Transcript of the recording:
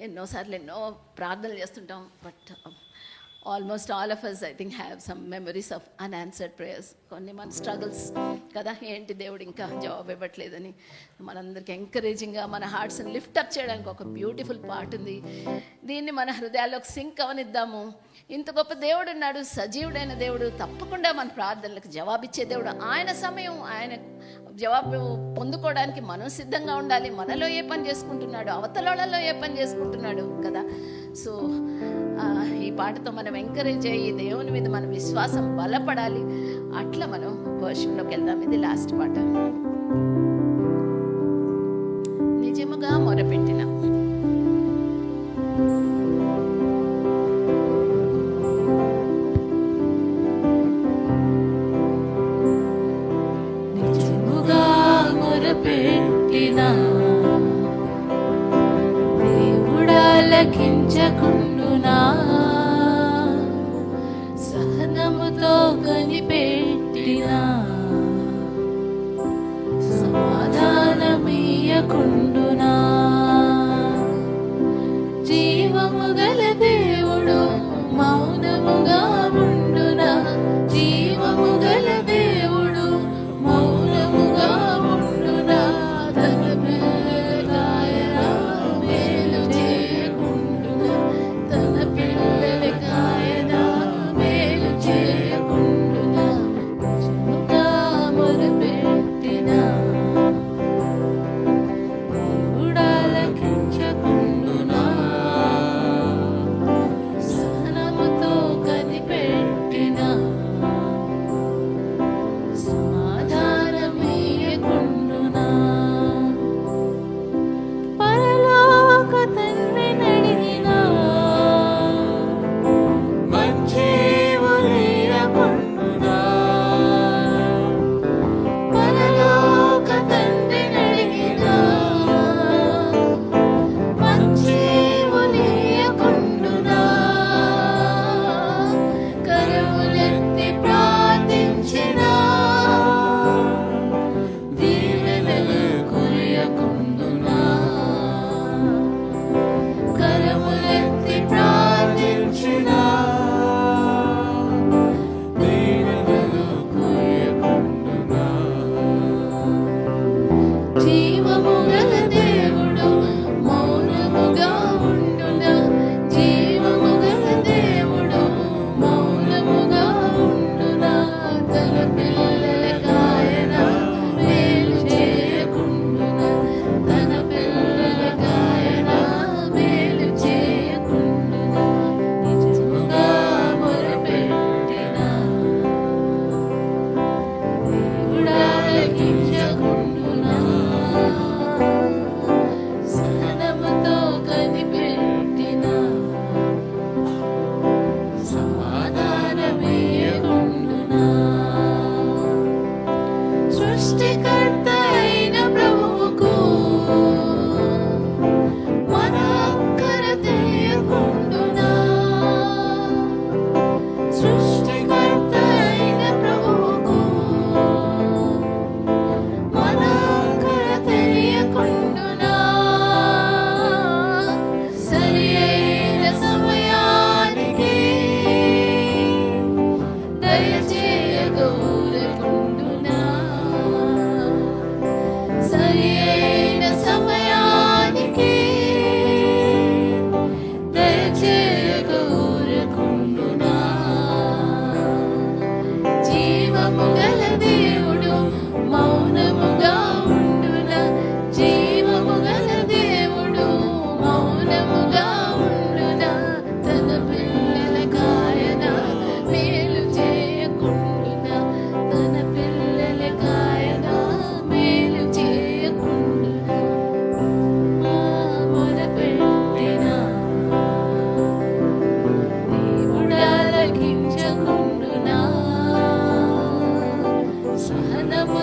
ఎన్నోసార్లు ఎన్నో ప్రార్థనలు చేస్తుంటాం but almost all of us I think have some memories of unanswered prayers కొన్ని మన స్ట్రగుల్స్ కదా ఏంటి దేవుడు ఇంకా జవాబు ఇవ్వట్లేదని. మనందరికి ఎంకరేజింగ్గా మన హార్ట్స్ని లిఫ్ట్ అప్ చేయడానికి ఒక బ్యూటిఫుల్ పార్ట్ ఉంది. దీన్ని మన హృదయాల్లోకి సింక్ అవనిద్దాము. ఇంత గొప్ప దేవుడు ఉన్నాడు సజీవుడైన దేవుడు తప్పకుండా మన ప్రార్థనలకు జవాబిచ్చే దేవుడు. ఆయన సమయం ఆయన జవాబు పొందుకోవడానికి మనం సిద్ధంగా ఉండాలి. మనలో ఏ పని చేసుకుంటున్నాడు అవతలలో ఏ పని చేసుకుంటున్నాడు కదా. సో ఈ పాటతో మనం ఎంకరేజ్ అయ్యి దేవుని మీద మన విశ్వాసం బలపడాలి. అట్లా మనం వర్షంలోకి వెళ్దాం. ఇది లాస్ట్ పాట. మొరపెట్టిన దేవుడాలకించకుండునా